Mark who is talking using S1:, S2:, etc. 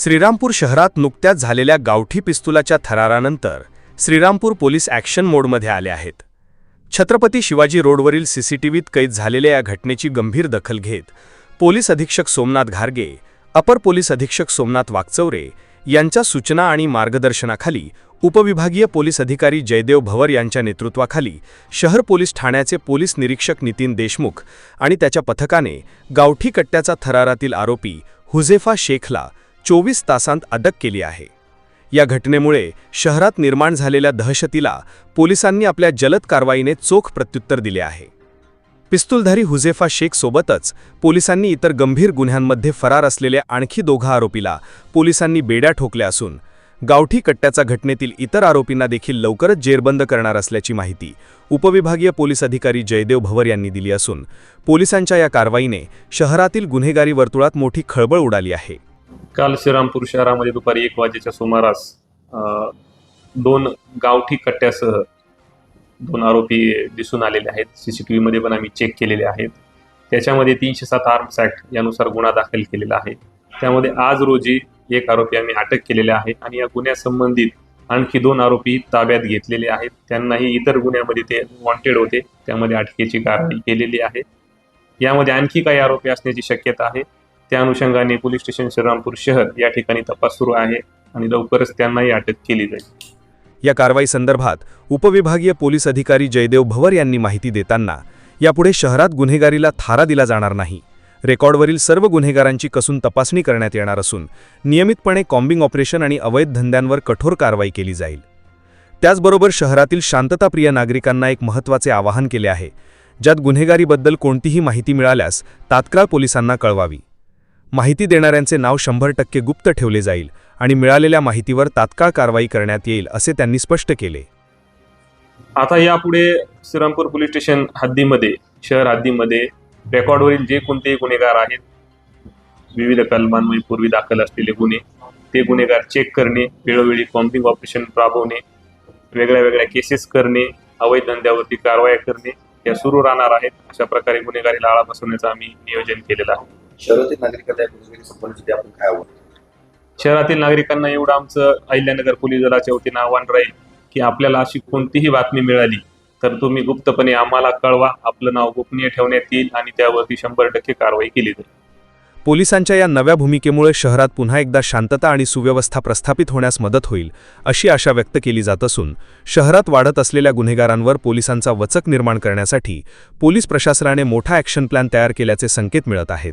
S1: श्रीरामपूर शहरात नुकत्याच झालेल्या गावठी पिस्तुलाच्या थरारानंतर श्रीरामपूर पोलीस ॲक्शन मोडमध्ये आले आहेत. छत्रपती शिवाजी रोडवरील सीसीटीव्हीत कैद झालेल्या या घटनेची गंभीर दखल घेत पोलीस अधीक्षक सोमनाथ घारगे अपर पोलीस अधीक्षक सोमनाथ वागचौरे यांच्या सूचना आणि मार्गदर्शनाखाली उपविभागीय पोलीस अधिकारी जयदेव भवर यांच्या नेतृत्वाखाली शहर पोलीस ठाण्याचे पोलीस निरीक्षक नितीन देशमुख आणि त्याच्या पथकाने गावठी कट्ट्याचा थरारातील आरोपी हुझेफा शेखला चोवीस तासांत अटक केली आहे. या घटनेमुळे शहरात निर्माण झालेल्या दहशतीला पोलिसांनी आपल्या जलद कारवाईने चोख प्रत्युत्तर दिले आहे. पिस्तूलधारी हुझेफा शेख सोबतच पोलिसांनी इतर गंभीर गुन्ह्यांमध्ये फरार असलेल्या आणखी दोघा आरोपीला पोलिसांनी बेड्या ठोकल्या असून गावठी कट्ट्याचा घटनेतील इतर आरोपींना देखील लवकरच जेरबंद करणार असल्याची माहिती उपविभागीय पोलीस अधिकारी जयदेव भवर यांनी दिली असून पोलिसांच्या या कारवाईने शहरातील गुन्हेगारी वर्तुळात मोठी खळबळ उडाली आहे.
S2: काल श्रीरामपूर शहरामध्ये दुपारी एक वाजेच्या सुमारास दोन गावठी कट्ट्यासह दोन आरोपी दिसून आलेले आहेत. सी सी टी व्हीमध्ये पण आम्ही चेक केलेले आहेत. त्याच्यामध्ये तीनशे सात आर्म्स ॲक्ट यानुसार गुन्हा दाखल केलेला आहे. त्यामध्ये आज रोजी एक आरोपी आम्ही अटक केलेला आहे आणि या गुन्ह्यासंबंधित आणखी दोन आरोपी ताब्यात घेतलेले आहेत. त्यांनाही इतर गुन्ह्यामध्ये ते वॉन्टेड होते. त्यामध्ये अटकेची कारवाई केलेली आहे. यामध्ये आणखी काही आरोपी असण्याची शक्यता आहे. त्या अनुषंगाने पोलीस स्टेशन श्रीरामपूर शहर या ठिकाणी तपास सुरू आहे आणि लवकरच त्यांनाही अटक केली जाईल.
S1: या कारवाई संदर्भात उपविभागीय पोलीस अधिकारी जयदेव भवर यांनी माहिती देताना यापुढे शहरात गुन्हेगारीला थारा दिला जाणार नाही. रेकॉर्डवरील सर्व गुन्हेगारांची कसून तपासणी करण्यात येणार असून नियमितपणे कॉम्बिंग ऑपरेशन आणि अवैध धंद्यांवर कठोर कारवाई केली जाईल. त्याचबरोबर शहरातील शांतताप्रिय नागरिकांना एक महत्त्वाचे आवाहन केले आहे ज्यात गुन्हेगारीबद्दल कोणतीही माहिती मिळाल्यास तात्काळ पोलिसांना कळवावी. माहिती देणाऱ्यांचे नाव शंभर टक्के गुप्त ठेवले जाईल आणि मिळालेल्या माहितीवर तात्काळ कारवाई करण्यात येईल असे त्यांनी स्पष्ट केले.
S2: आता यापुढे श्रीरामपूर पोलीस स्टेशन हद्दीमध्ये शहर हद्दीमध्ये रेकॉर्डवरील जे कोणतेही गुन्हेगार आहेत विविध कलमांमध्ये पूर्वी दाखल असलेले गुन्हे ते गुन्हेगार चेक करणे वेळोवेळी कॉम्पिंग ऑपरेशन राबवणे वेगळ्या वेगळ्या केसेस करणे अवैध धंद्यावरती कारवाया करणे या सुरू राहणार आहेत. अशा प्रकारे गुन्हेगारीला आळा बसवण्याचं आम्ही नियोजन केलेलं आहे.
S3: शहरातील नागरिकांना या गुन्हेगारी संबंधित आपण काय आव्हान
S2: शहरातील नागरिकांना एवढं आमचं अहिल्यानगर पोलीस दलाच्या वतीनं आव्हान राहील की आपल्याला अशी कोणतीही बातमी मिळाली तर तुम्ही गुप्तपणे आम्हाला कळवा. आपलं नाव गोपनीय ठेवण्यात येईल आणि त्यावरती शंभर टक्के कारवाई केली जाईल.
S1: पोलिसांच्या या नव्या भूमिकेमुळे शहरात पुन्हा एकदा शांतता आणि सुव्यवस्था प्रस्थापित होण्यास मदत होईल अशी आशा व्यक्त केली जात असून शहरात वाढत असलेल्या गुन्हेगारांवर पोलिसांचा वचक निर्माण करण्यासाठी पोलीस प्रशासनाने मोठा ॲक्शन प्लॅन तयार केल्याचे संकेत मिळत आहेत.